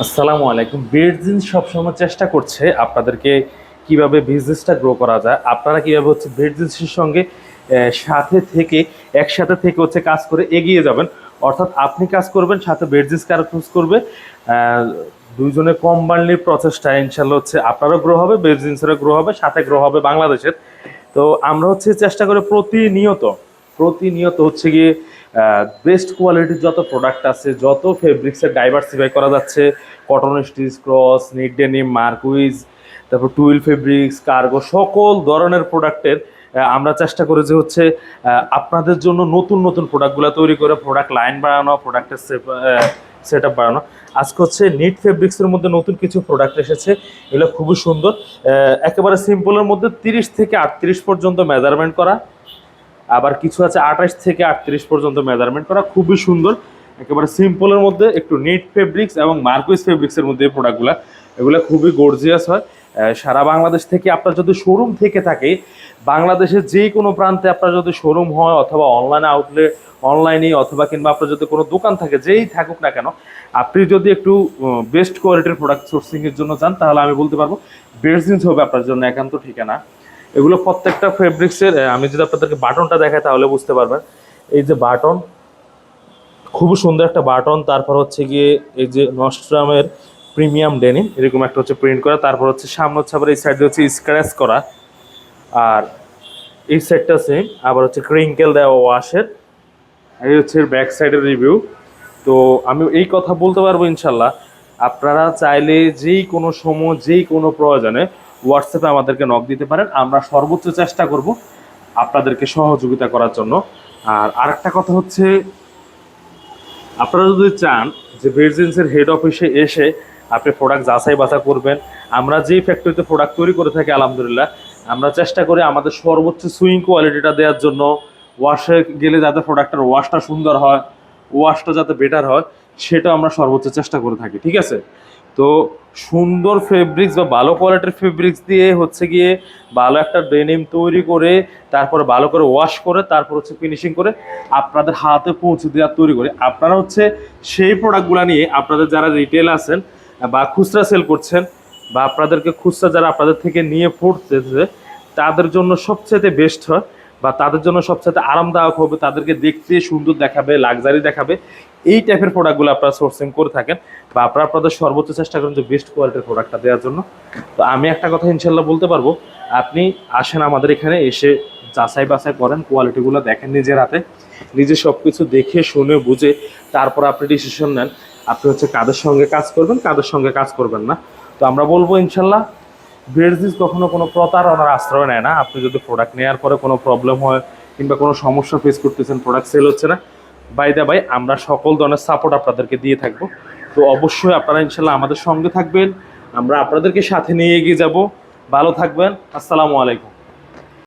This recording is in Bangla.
আসসালামু আলাইকুম। বেড জিন্স সবসময় চেষ্টা করছে আপনাদেরকে কীভাবে বিজনেসটা গ্রো করা যায়। আপনারা কীভাবে হচ্ছে বেড জিন্সের সঙ্গে সাথে থেকে, একসাথে থেকে হচ্ছে কাজ করে এগিয়ে যাবেন। অর্থাৎ আপনি কাজ করবেন, সাথে বেড জিন্স কাজ করবে। দুইজনে কম্বাইনলি প্রচেষ্টা ইনশাল্লাহ হচ্ছে আপনারও গ্রো হবে বেড জিন্সেরও গ্রো হবে, সাথে গ্রো হবে বাংলাদেশের। তো আমরা হচ্ছে চেষ্টা করে প্রতিনিয়ত প্রতিনিয়ত হচ্ছে গিয়ে বেস্ট কোয়ালিটির যত প্রোডাক্ট আছে, যত ফেব্রিক্সের ডাইভার্সিফাই করা যাচ্ছে cotton stitch cross knit denim marquise তারপর টুইল ফেব্রিক্স কার্গো সকল ধরনের প্রোডাক্টের আমরা চেষ্টা করি যে হচ্ছে আপনাদের জন্য নতুন নতুন প্রোডাক্টগুলো তৈরি করে প্রোডাক্ট লাইন বাড়ানো প্রোডাক্টের সেট আপ বাড়ানো আজকে হচ্ছে নিট ফেব্রিক্সের মধ্যে নতুন কিছু প্রোডাক্ট এসেছে, এগুলো খুবই সুন্দর একেবারে সিম্পলের মধ্যে তিরিশ থেকে আটত্রিশ পর্যন্ত মেজারমেন্ট করা। আবার কিছু আছে আঠাশ থেকে আটত্রিশ পর্যন্ত মেজারমেন্ট করা, খুবই সুন্দর। একেবারে সিম্পলের মধ্যে একটু নেট ফেব্রিক্স এবং মার্কুইস ফেব্রিক্সের মধ্যে এই প্রোডাক্টগুলো এগুলো খুবই গর্জিয়াস হয়। সারা বাংলাদেশ থেকে আপনার যদি শোরুম থেকে থাকে বাংলাদেশের যে কোনো প্রান্তে আপনার যদি শোরুম হয় অথবা অনলাইন আউটলেট অনলাইনে অথবা কিংবা আপনার যদি কোনো দোকান থাকে, যেই থাকুক না কেন, আপনি যদি একটু বেস্ট কোয়ালিটির প্রোডাক্ট সোর্সিংয়ের জন্য চান তাহলে আমি বলতে পারব বেস্ট জিন্স হবে আপনার জন্য একান্ত ঠিকানা। এগুলো প্রত্যেকটা ফেব্রিক্সের আমি যদি আপনাদেরকে বাটনটা দেখাই তাহলে বুঝতে পারবেন। এই যে বাটন খুবই সুন্দর একটা বাটন। তারপর হচ্ছে গিয়ে এই যে নস্ট্রামের প্রিমিয়াম ডেনিম এরকম একটা হচ্ছে প্রিন্ট করা। তারপর হচ্ছে সামনে হচ্ছে আবার এই সাইডে হচ্ছে স্ক্র্যাচ করা। আর এই সাইডটা সেম আবার হচ্ছে ক্রিঙ্কেল দেওয়া ওয়াশের এই হচ্ছে ব্যাক সাইডের রিভিউ তো আমি এই কথা বলতে পারব ইনশাল্লাহ। আপনারা চাইলে যেই কোনো সময়, যেই কোনো প্রয়োজনে হোয়াটসঅ্যাপে আমাদেরকে নক দিতে পারেন। আমরা সর্বোচ্চ চেষ্টা করব আপনাদেরকে সহযোগিতা করার জন্য। আর আরেকটা কথা হচ্ছে, আপনারা যদি চান যে ভেরজেন্সের হেড অফিসে এসে আপনি প্রোডাক্ট যাচাই বাছা করবেন, আমরা যেই ফ্যাক্টরিতে প্রোডাক্ট তৈরি করে থাকি, আলহামদুলিল্লাহ, আমরা চেষ্টা করি আমাদের সর্বোচ্চ সুইং কোয়ালিটিটা দেওয়ার জন্য। ওয়াশে গেলে যাতে প্রোডাক্টের ওয়াশটা সুন্দর হয় ওয়াশটা যাতে বেটার হয়, সেটা আমরা সর্বোচ্চ চেষ্টা করে থাকি, ঠিক আছে? তো সুন্দর ফেব্রিক্স বা ভালো কোয়ালিটির ফেব্রিক্স দিয়ে হচ্ছে গিয়ে ভালো একটা ডেনিম তৈরি করে, তারপরে ভালো করে ওয়াশ করে, তারপর হচ্ছে ফিনিশিং করে আপনাদের হাতে পৌঁছে দেওয়ার তৈরি করে। আপনারা হচ্ছে সেই প্রোডাক্টগুলো নিয়ে আপনাদের যারা রিটেল আছেন বা খুচরা সেল করছেন বা আপনাদেরকে খুচরা যারা আপনাদের থেকে নিয়ে পড়তেছে, তাদের জন্য সবচেয়ে বেস্ট হয় বা তাদের জন্য সবচেয়ে আরামদায়ক হবে, তাদেরকে দেখতে সুন্দর দেখাবে লাক্সারি দেখাবে, এই টাইপের প্রোডাক্টগুলো আপনারা সোর্সিং করে থাকেন। বা আপনারা আপনাদের সর্বোচ্চ চেষ্টা করেন যে বেস্ট কোয়ালিটির প্রোডাক্টটা দেওয়ার জন্য। তো আমি একটা কথা ইনশাল্লাহ বলতে পারব, আপনি আসেন আমাদের এখানে, এসে যাচাই বাছাই করেন কোয়ালিটিগুলো দেখেন নিজের হাতে, নিজে সব কিছু দেখে, শুনে, বুঝে, তারপর আপনি ডিসিশন নেন। আপনি হচ্ছে কাদের সঙ্গে কাজ করবেন, কাদের সঙ্গে কাজ করবেন না। তো আমরা বলব ইনশাল্লাহ বেডজিস কখনো কোনো প্রতারণার আশ্রয় নেয় না। আপনি যদি প্রোডাক্ট নেওয়ার পরে কোনো প্রবলেম হয় কিংবা কোনো সমস্যা ফেস করতেছেন প্রোডাক্ট সেল হচ্ছে না। বাই দা বাই আমরা সকল ধরনের সাপোর্ট আপনাদেরকে দিয়ে থাকব। তো অবশ্যই আপনারা ইনশাল্লাহ আমাদের সঙ্গে থাকবেন। আমরা আপনাদেরকে সাথে নিয়ে এগিয়ে যাব। ভালো থাকবেন। আসসালামু আলাইকুম।